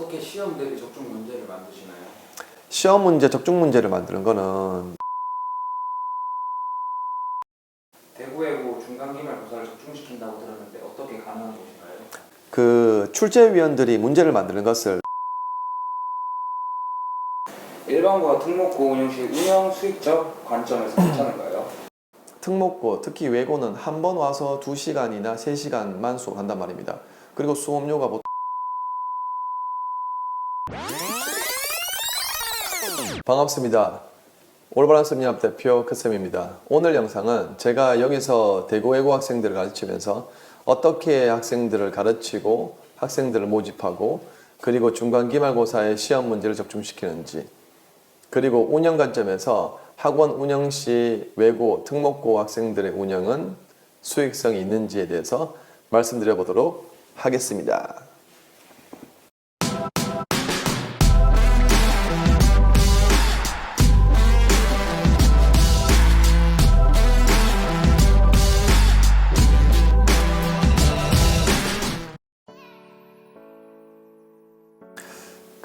어떻게 시험 대비 적중 문제를 만드시나요? 시험 문제, 적중 문제를 만드는 거는 대구외고 중간기말고사를 적중시킨다고 들었는데 어떻게 가능한 것인가요? 그 출제위원들이 문제를 만드는 것을 일반고와 특목고 운영 시 운영 수익적 관점에서 괜찮은가요? 특목고, 특히 외고는 한 번 와서 2시간이나 3시간만 수업한단 말입니다. 그리고 수업료가 보통 반갑습니다. 올바른 습리업 대표 크쌤입니다. 오늘 영상은 제가 여기서 대구 외고 학생들을 가르치면서 어떻게 학생들을 가르치고 학생들을 모집하고 그리고 중간 기말고사의 시험 문제를 적중시키는지 그리고 운영 관점에서 학원 운영 시 외고 특목고 학생들의 운영은 수익성이 있는지에 대해서 말씀드려 보도록 하겠습니다.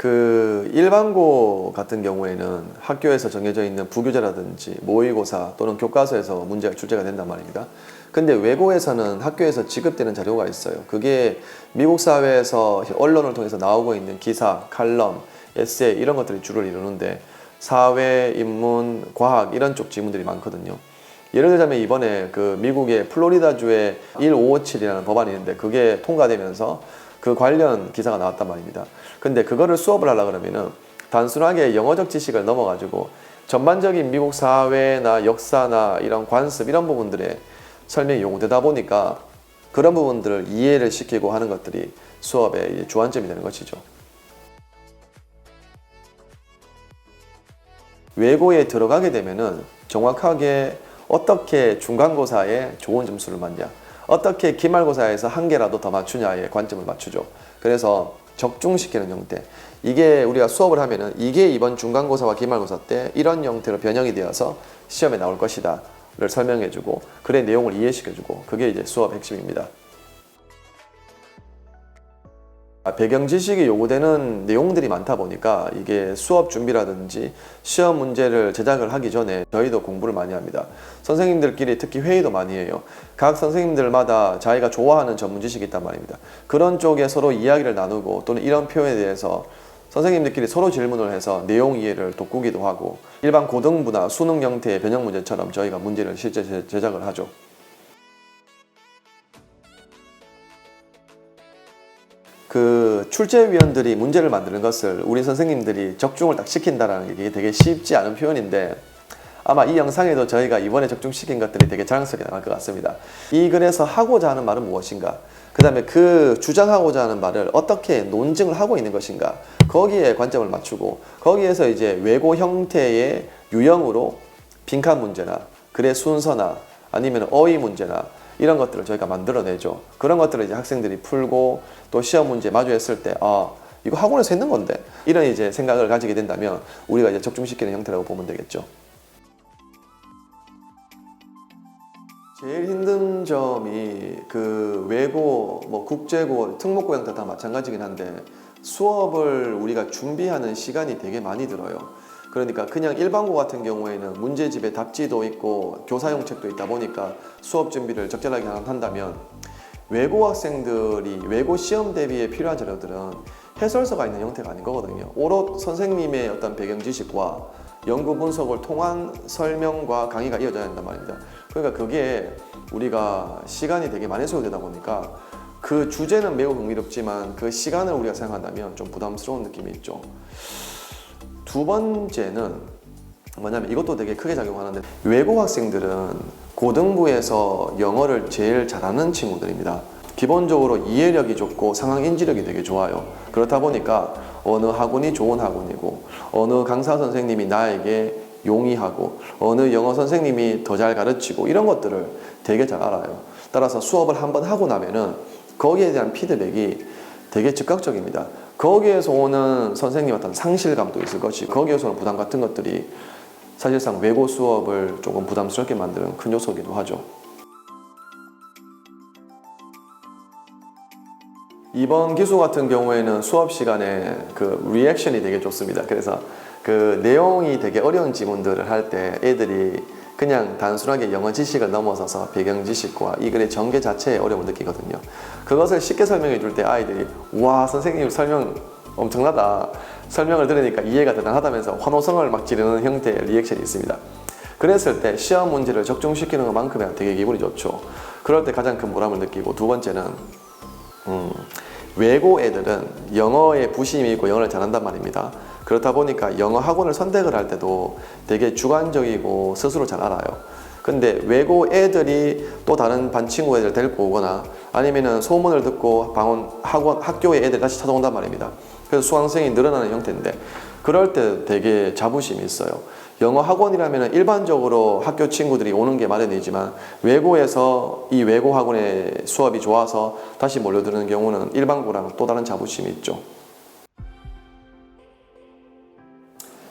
그 일반고 같은 경우에는 학교에서 정해져 있는 부교재라든지 모의고사 또는 교과서에서 문제가 출제가 된단 말입니다. 근데 외고에서는 학교에서 지급되는 자료가 있어요. 그게 미국 사회에서 언론을 통해서 나오고 있는 기사, 칼럼, 에세이 이런 것들이 주를 이루는데 사회, 인문, 과학 이런 쪽 지문들이 많거든요. 예를 들자면 이번에 그 미국의 플로리다주에 1557이라는 법안이 있는데 그게 통과되면서 그 관련 기사가 나왔단 말입니다. 근데 그거를 수업을 하려 그러면은 단순하게 영어적 지식을 넘어가지고 전반적인 미국 사회나 역사나 이런 관습 이런 부분들에 설명이 요구되다 보니까 그런 부분들을 이해를 시키고 하는 것들이 수업의 주안점이 되는 것이죠. 외고에 들어가게 되면은 정확하게 어떻게 중간고사에 좋은 점수를 맞냐, 어떻게 기말고사에서 한 개라도 더 맞추냐에 관점을 맞추죠. 그래서 적중시키는 형태. 이게 우리가 수업을 하면은 이게 이번 중간고사와 기말고사 때 이런 형태로 변형이 되어서 시험에 나올 것이다를 설명해주고 글의 내용을 이해시켜주고 그게 이제 수업 핵심입니다. 배경 지식이 요구되는 내용들이 많다 보니까 이게 수업 준비라든지 시험 문제를 제작을 하기 전에 저희도 공부를 많이 합니다. 선생님들끼리 특히 회의도 많이 해요. 각 선생님들마다 자기가 좋아하는 전문 지식이 있단 말입니다. 그런 쪽에 서로 이야기를 나누고 또는 이런 표현에 대해서 선생님들끼리 서로 질문을 해서 내용 이해를 돋구기도 하고 일반 고등부나 수능 형태의 변형 문제처럼 저희가 문제를 실제 제- 제작을 하죠. 그 출제위원들이 문제를 만드는 것을 우리 선생님들이 적중을 딱 시킨다라는 게 되게 쉽지 않은 표현인데 아마 이 영상에도 저희가 이번에 적중시킨 것들이 되게 자랑스럽게 나갈 것 같습니다. 이 글에서 하고자 하는 말은 무엇인가? 그 다음에 그 주장하고자 하는 말을 어떻게 논증을 하고 있는 것인가? 거기에 관점을 맞추고 거기에서 이제 외고 형태의 유형으로 빈칸 문제나 글의 순서나 아니면 어휘 문제나 이런 것들을 저희가 만들어내죠. 그런 것들을 이제 학생들이 풀고 또 시험 문제 마주했을 때, 아, 이거 학원에서 했는 건데. 이런 이제 생각을 가지게 된다면 우리가 이제 적중시키는 형태라고 보면 되겠죠. 제일 힘든 점이 그 외고, 뭐 국제고, 특목고 형태 다 마찬가지긴 한데 수업을 우리가 준비하는 시간이 되게 많이 들어요. 그러니까 그냥 일반고 같은 경우에는 문제집에 답지도 있고 교사용 책도 있다 보니까 수업 준비를 적절하게 한다면 외고 학생들이 외고 시험 대비에 필요한 자료들은 해설서가 있는 형태가 아닌 거거든요. 오롯 선생님의 어떤 배경 지식과 연구 분석을 통한 설명과 강의가 이어져야 한단 말입니다. 그러니까 그게 우리가 시간이 되게 많이 소요되다 보니까 그 주제는 매우 흥미롭지만 그 시간을 우리가 생각한다면 좀 부담스러운 느낌이 있죠. 두 번째는 뭐냐면 이것도 되게 크게 작용하는데 외국 학생들은 고등부에서 영어를 제일 잘하는 친구들입니다. 기본적으로 이해력이 좋고 상황 인지력이 되게 좋아요. 그렇다 보니까 어느 학원이 좋은 학원이고 어느 강사 선생님이 나에게 용이하고 어느 영어 선생님이 더 잘 가르치고 이런 것들을 되게 잘 알아요. 따라서 수업을 한번 하고 나면은 거기에 대한 피드백이 되게 즉각적입니다. 거기에서 오는 선생님 어떤 상실감도 있을 것이고 거기에서 오는 부담 같은 것들이 사실상 외고 수업을 조금 부담스럽게 만드는 큰 요소이기도 하죠. 이번 기수 같은 경우에는 수업 시간에 그 리액션이 되게 좋습니다. 그래서 그 내용이 되게 어려운 지문들을 할 때 애들이 그냥 단순하게 영어 지식을 넘어서서 배경 지식과 이 글의 전개 자체에 어려움을 느끼거든요. 그것을 쉽게 설명해 줄 때 아이들이 와 선생님 설명 엄청나다. 설명을 들으니까 이해가 대단하다면서 환호성을 막 지르는 형태의 리액션이 있습니다. 그랬을 때 시험 문제를 적중시키는 것만큼이나 되게 기분이 좋죠. 그럴 때 가장 큰 보람을 느끼고 두 번째는 음, 외고 애들은 영어에 부심이 있고 영어를 잘한단 말입니다. 그렇다 보니까 영어 학원을 선택을 할 때도 되게 주관적이고 스스로 잘 알아요. 근데 외고 애들이 또 다른 반 친구 애들 데리고 오거나 아니면은 소문을 듣고 방원 학원 학교에 애들 다시 찾아온단 말입니다. 그래서 수강생이 늘어나는 형태인데 그럴 때 되게 자부심이 있어요. 영어 학원이라면 일반적으로 학교 친구들이 오는 게 마련이지만 외고에서 이 외고 학원의 수업이 좋아서 다시 몰려드는 경우는 일반고랑 또 다른 자부심이 있죠.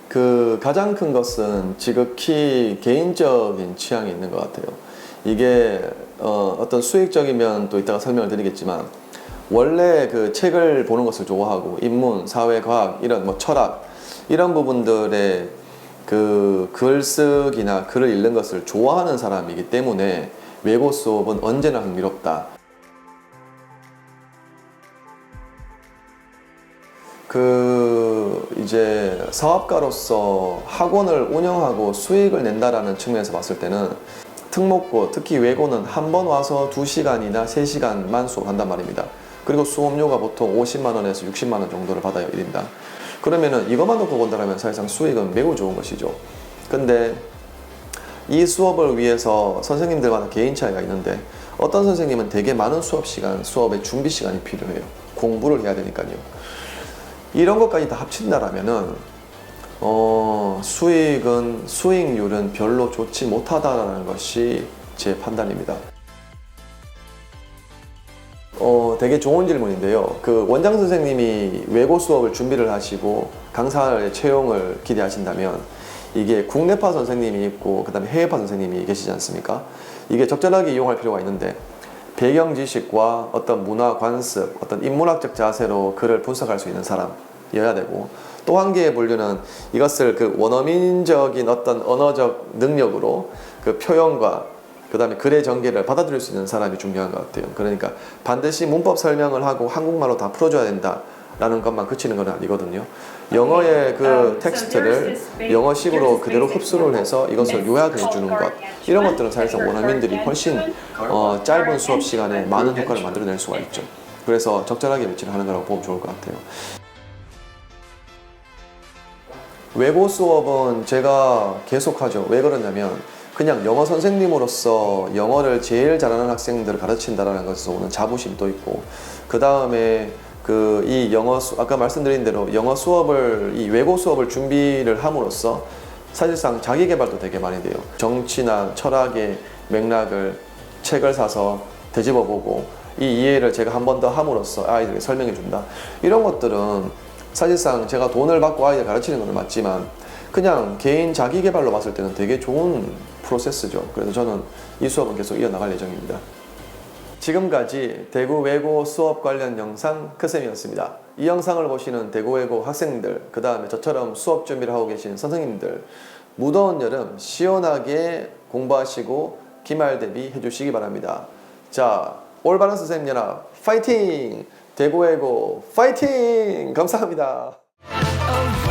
그 가장 큰 것은 지극히 개인적인 취향이 있는 것 같아요. 이게 어, 어떤 수익적이면 또 이따가 설명을 드리겠지만 원래 그 책을 보는 것을 좋아하고 인문, 사회, 과학 이런 뭐 철학 이런 부분들의 그 글쓰기나 글을 읽는 것을 좋아하는 사람이기 때문에 외고 수업은 언제나 흥미롭다. 그 이제 사업가로서 학원을 운영하고 수익을 낸다라는 측면에서 봤을 때는 특목고 특히 외고는 한 번 와서 2시간이나 3시간만 수업한단 말입니다. 그리고 수업료가 보통 50만 원에서 60만 원 정도를 받아요, 1인당. 그러면은 이것만 놓고 본다면 사실상 수익은 매우 좋은 것이죠. 근데 이 수업을 위해서 선생님들마다 개인 차이가 있는데 어떤 선생님은 되게 많은 수업 시간, 수업의 준비 시간이 필요해요. 공부를 해야 되니까요. 이런 것까지 다 합친다라면은 어, 수익은 수익률은 별로 좋지 못하다라는 것이 제 판단입니다. 어, 되게 좋은 질문인데요. 그 원장 선생님이 외고 수업을 준비를 하시고 강사의 채용을 기대하신다면 이게 국내파 선생님이 있고 그다음에 해외파 선생님이 계시지 않습니까? 이게 적절하게 이용할 필요가 있는데 배경 지식과 어떤 문화 관습, 어떤 인문학적 자세로 글을 분석할 수 있는 사람이어야 되고 또 한 개의 분류는 이것을 그 원어민적인 어떤 언어적 능력으로 그 표현과 그 다음에 글의 전개를 받아들일 수 있는 사람이 중요한 것 같아요. 그러니까 반드시 문법 설명을 하고 한국말로 다 풀어줘야 된다 라는 것만 그치는 건 아니거든요. 영어의 그 텍스트를 영어식으로 그대로 흡수를 해서 이것을 요약해 주는 것 이런 것들은 사실상 원어민들이 훨씬 어, 짧은 수업 시간에 많은 효과를 만들어낼 수가 있죠. 그래서 적절하게 배치를 하는 거라고 보면 좋을 것 같아요. 외고 수업은 제가 계속하죠. 왜 그러냐면 그냥 영어 선생님으로서 영어를 제일 잘하는 학생들을 가르친다라는 것에서 오는 자부심도 있고 그 다음에 그 이 영어 수, 아까 말씀드린 대로 영어 수업을 이 외고 수업을 준비를 함으로써 사실상 자기 개발도 되게 많이 돼요. 정치나 철학의 맥락을 책을 사서 되짚어 보고 이 이해를 제가 한 번 더 함으로써 아이들에게 설명해 준다. 이런 것들은 사실상 제가 돈을 받고 아이들 가르치는 건 맞지만 그냥 개인 자기 개발로 봤을 때는 되게 좋은 프로세스죠. 그래서 저는 이 수업은 계속 이어나갈 예정입니다. 지금까지 대구 외고 수업 관련 영상 크쌤이었습니다. 이 영상을 보시는 대구 외고 학생들, 그 다음에 저처럼 수업 준비를 하고 계신 선생님들, 무더운 여름 시원하게 공부하시고 기말 대비 해 주시기 바랍니다. 자, 올바른 선생님 연합 파이팅! 대구 외고 파이팅! 감사합니다. Oh